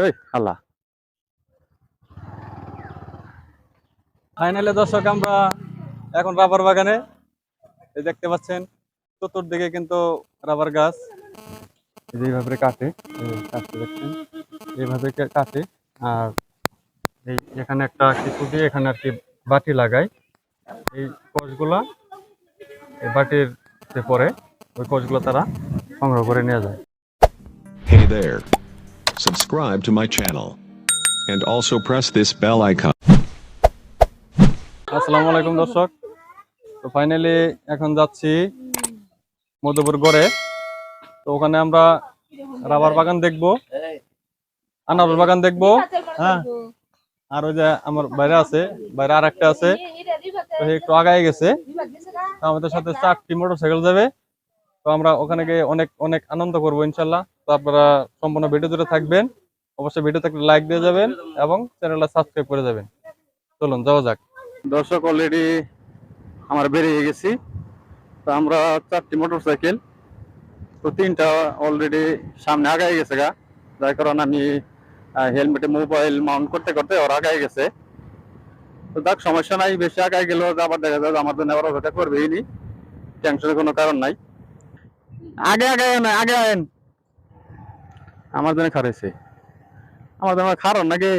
এই আল্লাহ ফাইনালে দর্শক আমরা এখন রাবার বাগানে। এই দেখতে পাচ্ছেন চতুর্দিকে কিন্তু রাবার গাছ। এই এইভাবে কাটে কাটতে দেখছেন এইভাবে কাটে। আর এই এখানে একটা কিছু দিয়ে এখানে আর কি বাটি লাগায় এই কোষগুলা এই বাটির যে পরে ওই কোষগুলো তারা সংগ্রহ করে নিয়ে যায়। Hey there. Subscribe to my channel. And also press this bell icon. আসসালামু আলাইকুম, দর্শক। তো ফাইনালি এখন যাচ্ছি মধুপুর গড়ে। তো ওখানে আমরা রাবার বাগান দেখব, আনারস বাগান দেখব। হ্যাঁ আর ওই যে আমার বাইরে আছে, বাইরে আর একটা আছে একটু আগায় গেছে। আমাদের সাথে চারটি মোটর সাইকেল যাবে। তো আমরা ওখানে গিয়ে অনেক অনেক আনন্দ করব ইনশাল্লাহ। তো আপনারা সম্পূর্ণ ভিডিও জুড়ে থাকবেন। অবশ্যই ভিডিও থাকলে লাইক দিয়ে যাবেন এবং চ্যানেলটা সাবস্ক্রাইব করে যাবেন। চলুন, যাওয়া যাক। দর্শক অলরেডি আমরা বেরিয়ে গেছি। তো আমরা চারটি মোটর সাইকেল তো তিনটা অলরেডি সামনে আগায় গেছে গা। যার কারণে আমি হেলমেটে মোবাইল মাউন্ট করতে করতে ওরা আগায় গেছে। তো দেখ সমস্যা নাই, বেশি আগায় গেলেও আবার দেখা যায় আমার জন্য আবার অপেক্ষা করবেই নি। টেনশনের কোনো কারণ নাই। আগে আগে আগে আয়েন। আমার জন্য খারাইছে আমার জন্য খারণ নাকি?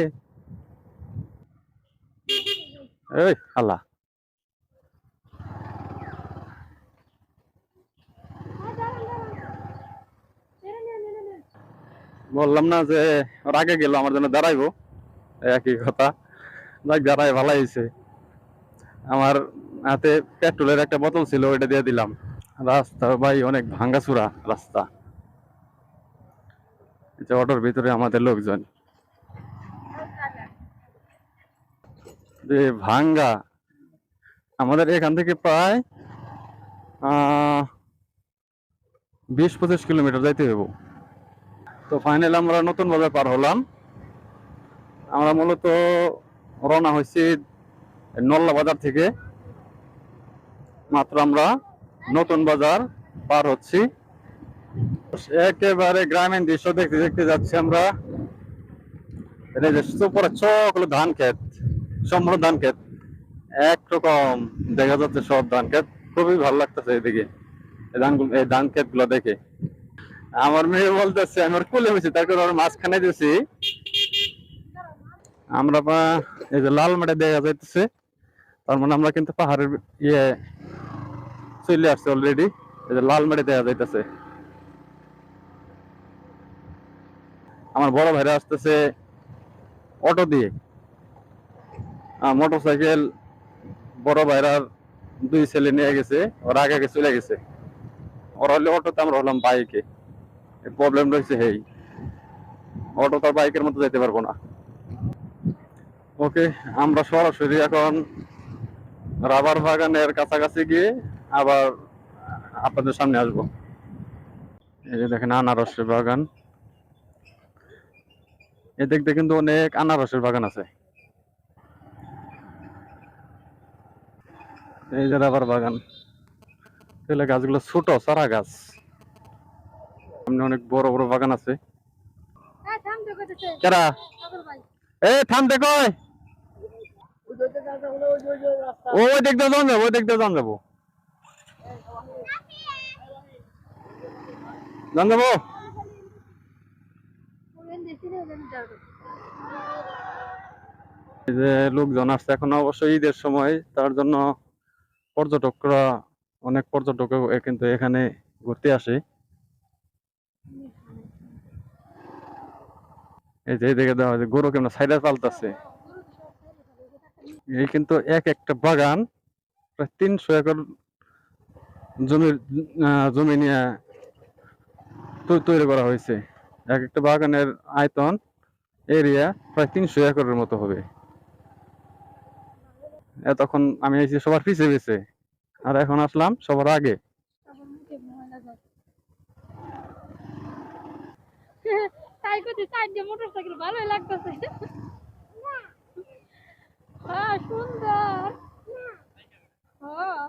এই, আল্লাহ। বললাম না যে, ওর আগে গেল, আমার জন্য দাঁড়াইবো। একই কথা। দাঁড়াই ভালো হয়েছে। আমার হাতে পেট্রোলের একটা বোতল ছিল, ওইটা দিয়ে দিলাম। রাস্তা, ভাই, অনেক ভাঙ্গাচুরা রাস্তা। যে অটোর ভিতরে আমাদের লোকজন। যে ভাঙ্গা। আমাদের এখান থেকে প্রায় বিশ পঁচিশ কিলোমিটার যাইতে হইব। তো ফাইনাল আমরা নতুন বাজার পার হলাম। আমরা মূলত রওনা হয়েছি নল্লা বাজার থেকে। মাত্র আমরা নতুন বাজার পার হচ্ছি। একেবারে গ্রামীণ দৃশ্য দেখতে দেখতে যাচ্ছি আমরা। ধান ক্ষেত, সম্পূর্ণ ধান ক্ষেত। একরকম দেখা যাচ্ছে সব ধান ক্ষেত। খুবই ভালো লাগতেছে এদিকে, এই ধান ক্ষেতগুলো দেখে। আমার মেয়ে বলতেছে, আমি ওর কোলে হয়েছি তারপর ওর মাঝখানে দিয়েছি। আমরা এই যে লাল মাঠে দেখা যাইতেছে। তার মানে আমরা কিন্তু পাহাড়ের ইয়ে চলে আসছে অলরেডি এই যে লাল দেখা যাইতেছে। আমার বড় ভাইরা আসতেছে অটো দিয়ে। মোটর সাইকেল বড় ভাইরার দুই ছেলে নিয়ে গেছে, ওরা আগে আগে চলে গেছে। ওরা হলে অটোতে আমরা হলাম বাইকে প্রবলেম রয়েছে হেই। অটো তার বাইকের মতো যেতে পারব না। ওকে আমরা সরাসরি এখন রাবার বাগানের কাছাকাছি গিয়ে আবার আপনাদের সামনে আসব। এই যে দেখেন আনারসের বাগান। এ দেখতে কিন্তু অনেক আনারসের বাগান আছে। এই যে রাবার বাগান। তাহলে গাছগুলো ছোট সারা গাছ। সামনে অনেক বড় বড় বাগান আছে। কেরা? এ থাম দেখো। ওই দেখতে যান যাব ওই দেখতে যান যাব। এই যে লোকজন আসছে এখন অবশ্য ঈদের সময়, তার জন্য পর্যটকরা, অনেক পর্যটক কিন্তু এখানে ঘুরতে আসে। এই যে এদিকে দেওয়া যে গরু কেমন সাইডে পাল্টাছে এই কিন্তু এক একটা বাগান, প্রায় তিনশো একর জমির জমি নিয়ে তৈরি করা হয়েছে। এক একটা বাগানের আয়তন এরিয়া প্রায় তিনশো একরের মতো হবে। এতক্ষণ আমি এসেছি সবার পিছে পিছে, আর এখন আসলাম সবার আগে। মোটরসাইকেল ভালোই লাগতেছে। হ্যাঁ সুন্দর হ্যাঁ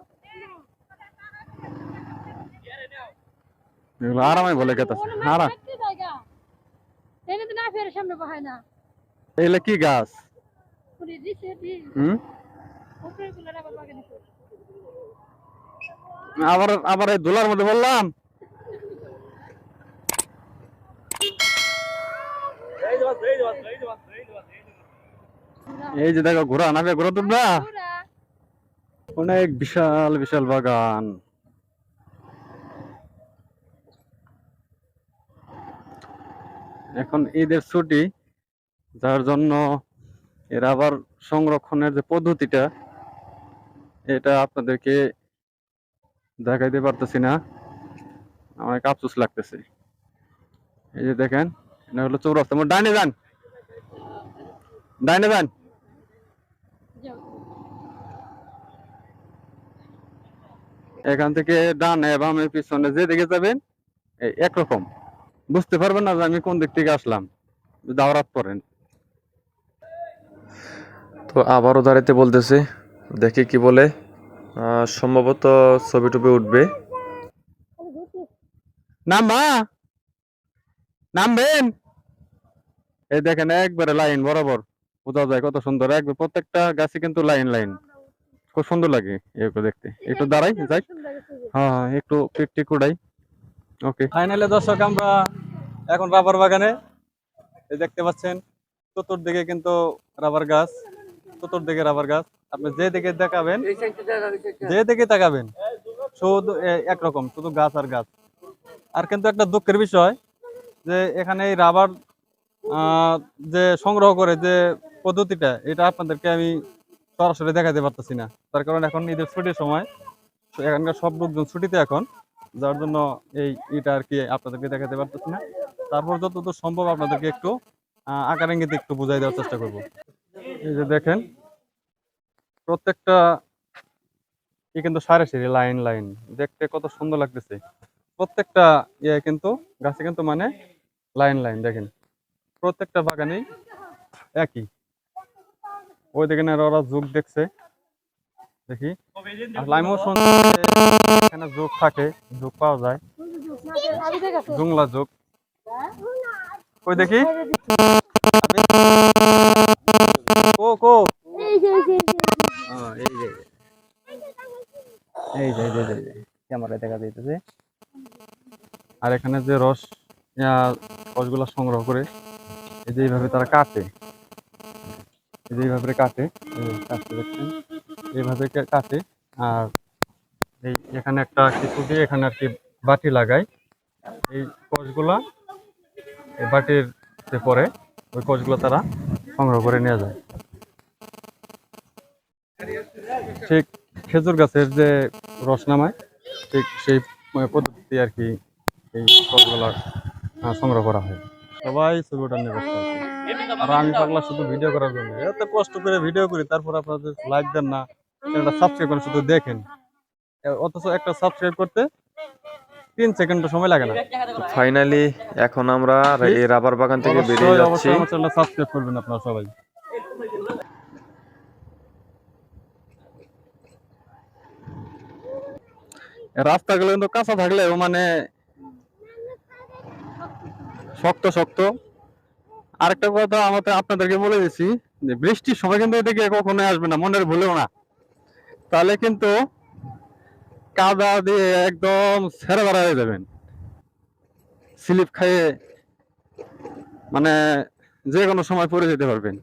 এগুলো আরামে বলে গেতেছে আরাম। না ফের সামনে বহায় না। এগুলা কি গাছ? হুম। আবার আবার এই দোলার মধ্যে বললাম। এই যে দেখো নামে ঘোড়া তুলবা। পুরা অনেক বিশাল বিশাল বাগান। এখন ঈদের ছুটি, যার জন্য এর আবার সংরক্ষণের যে পদ্ধতিটা, এটা আপনাদেরকে দেখাইতে পারতেছি না। অনেক আফসোস লাগতেছে। এই যে দেখেন, এটা হলো চৌরাস্তা। মোট ডাইনে যান। ডাইনে যান। এখান থেকে ডান বামে পিছনে যে দিকে যাবেন, এই একরকম। বুঝতে পারবেন না যে আমি কোন দিক থেকে আসলাম। দাওরাত পড়েন। তো আবারও দাঁড়াইতে বলতেছে দেখি কি বলে। সম্ভবত ছবি টবি উঠবে। নামবা নামবেন এই দেখেন একবারে লাইন বরাবর। বোঝা যায় কত সুন্দর। একবার প্রত্যেকটা গাছে কিন্তু লাইন লাইন। খুব সুন্দর লাগে এগুলো দেখতে। একটু দাঁড়াই যাই। হ্যাঁ হ্যাঁ, একটু পিকটি কুড়াই ওকে ফাইনালি দর্শক আমরা এখন রাবার বাগানে। এই দেখতে পাচ্ছেন চতুর্দিকে কিন্তু রাবার গাছ চতুর্দিকে রাবার গাছ। আপনি যে দিকে দেখাবেন যে দিকে তাকাবেন শুধু একরকম শুধু গাছ আর গাছ। আর কিন্তু একটা দুঃখের বিষয় যে এখানে এই রাবার যে সংগ্রহ করে যে পদ্ধতিটা এটা আপনাদেরকে আমি সরাসরি দেখাতে পারতেছি না। তার কারণ এখন ঈদের ছুটির সময় তো এখানকার সব লোকজন ছুটিতে এখন যার জন্য এই এটা আর কি আপনাদেরকে দেখাতে পারতেছি না। তারপর যতদূর সম্ভব আপনাদেরকে একটু আকার ইঙ্গিতে একটু বুঝাই দেওয়ার চেষ্টা করব। এই যে দেখেন, প্রত্যেকটা ই কিন্তু সারি সারি, লাইন লাইন। দেখতে কত সুন্দর লাগতেছে। প্রত্যেকটা ইয়ে কিন্তু, গাছে কিন্তু মানে লাইন লাইন, দেখেন। প্রত্যেকটা বাগানেই একই। ওই দেখেন আর ওরা যুগ দেখছে। দেখি। আসলে আমিও শুনছি এখানে যোগ থাকে যোগ পাওয়া যায়। জুংলা যোগ। কই দেখি? কো কো। এই যে এই যে এই যে। ও, ক্যামেরায় দেখা যাইতেছে। আর এখানে যে রস রসগুলো সংগ্রহ করে এই যে এইভাবে তারা কাটে। এই যে এইভাবে কাটে কাটতে দেখছেন। এইভাবে কাটে আর এই এখানে একটা কিছু দিয়ে এখানে আর কি বাটি লাগায়। এই কষগুলা এই বাটির পরে ওই কষগুলো তারা সংগ্রহ করে নিয়ে যায়। ঠিক খেজুর গাছের যে রস নামায় ঠিক সেই পদ্ধতি আর কি এই আহ, সংগ্রহ করা হয়। সবাই ছবিটা ব্যস্ত আর আমি পাগলা শুধু ভিডিও করার জন্য। এত কষ্ট করে ভিডিও করি তারপর আপনাদের লাইক দেন না সাবস্ক্রাইব করেন শুধু দেখেন। অথচ একটা সাবস্ক্রাইব করতে তিন সেকেন্ড সময় লাগে না। ফাইনালি এখন আমরা এই রাবার বাগান থেকে বেরিয়ে যাচ্ছি। সাবস্ক্রাইব করবেন আপনারা সবাই। রাস্তাগুলো কিন্তু কাঁচা থাকলেও মানে শক্ত শক্ত। আরেকটা কথা আমাদের আপনাদেরকে বলে দিচ্ছি যে বৃষ্টির সময় কিন্তু এদিকে কখনো আসবে না মনের ভুলেও না। তাহলে কিন্তু কাদা দিয়ে একদম ছেড়ে বেড়া হয়ে যাবেন। স্লিপ খাইয়ে মানে যে কোনো সময় পড়ে যেতে পারবেন।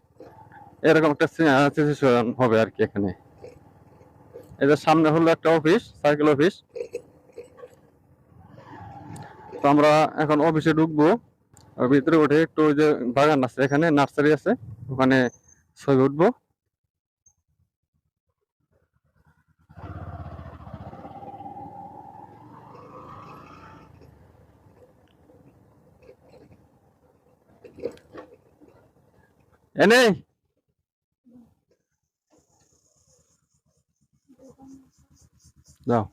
এরকম একটা সিচুয়েশন হবে আর কি এখানে। এদের সামনে হলো একটা অফিস সাইকেল অফিস তো আমরা এখন অফিসে ঢুকবো। ভিতরে উঠে একটু ওই যে বাগান আছে এখানে নার্সারি আছে। ওখানে ছবি উঠবো। এনে। যাও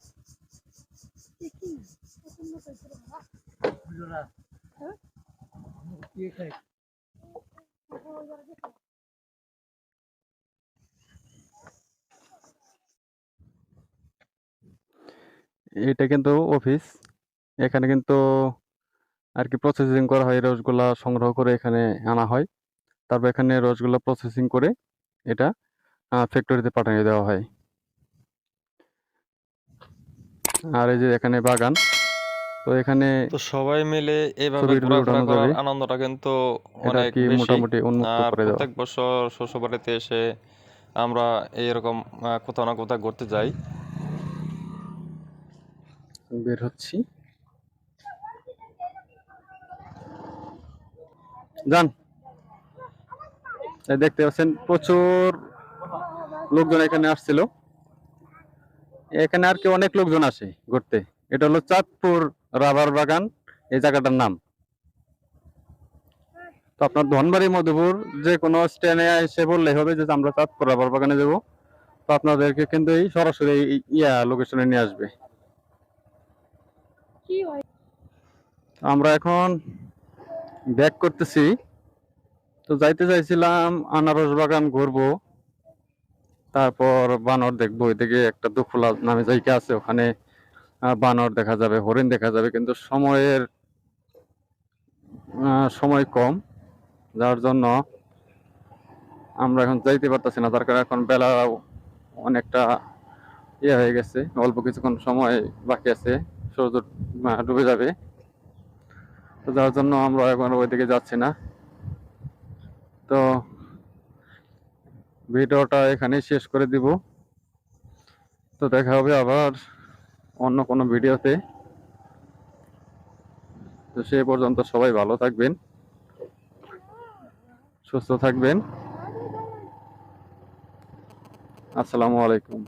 এটা কিন্তু অফিস এখানে কিন্তু আর কি প্রসেসিং করা হয় এই রসগুলা সংগ্রহ করে এখানে আনা হয়। তারপর এখানে রসগুলা প্রসেসিং করে এটা ফ্যাক্টরিতে পাঠিয়ে দেওয়া হয়। আর এই যে এখানে বাগান তো এখানে তো সবাই মিলে ঘোরাফেরা করার আনন্দটা কিন্তু অনেক বেশি। মোটামুটি উন্মুক্ত করে দেওয়া? প্রত্যেক বছর শ্বশুরবাড়িতে এসে আমরা এইরকম কোথাও না কোথাও ঘুরতে যাই। বের হচ্ছি। যান। দেখতে পাচ্ছেন প্রচুর লোকজন এখানে আসছিল। এখানে আর কি অনেক লোকজন আসে ঘুরতে। এটা হলো চাঁদপুর রাবার বাগান এই জায়গাটার নাম। তো আপনার ধনবাড়ি মধুপুর যে কোনো স্ট্যান্ডে এসে বললেই হবে যে আমরা চাঁদপুর রাবার বাগানে যাব। তো আপনাদেরকে কিন্তু এই সরাসরি ইয়া লোকেশনে নিয়ে আসবে। আমরা এখন ব্যাক করতেছি। তো যাইতে চাইছিলাম আনারস বাগান ঘুরবো। তারপর বানর দেখব এদিকে একটা দুখোলা নামে জায়গা আছে, ওখানে বানর দেখা যাবে, হরিণ দেখা যাবে, কিন্তু সময়ের সময় কম। যার জন্য আমরা এখন যাইতে পারতেছি না তার কারণে এখন বেলা অনেকটা ইয়ে হয়ে গেছে, অল্প কিছুক্ষণ সময় বাকি আছে, সূর্য ডুবে যাবে। তো যার জন্য আমরা এখন ওইদিকে যাচ্ছি না। তো ভিডিওটা এখানেই শেষ করে দিব। তো দেখা হবে আবার অন্য কোনো ভিডিওতে। তো সে পর্যন্ত সবাই ভালো থাকবেন, সুস্থ থাকবেন। আসসালামু আলাইকুম।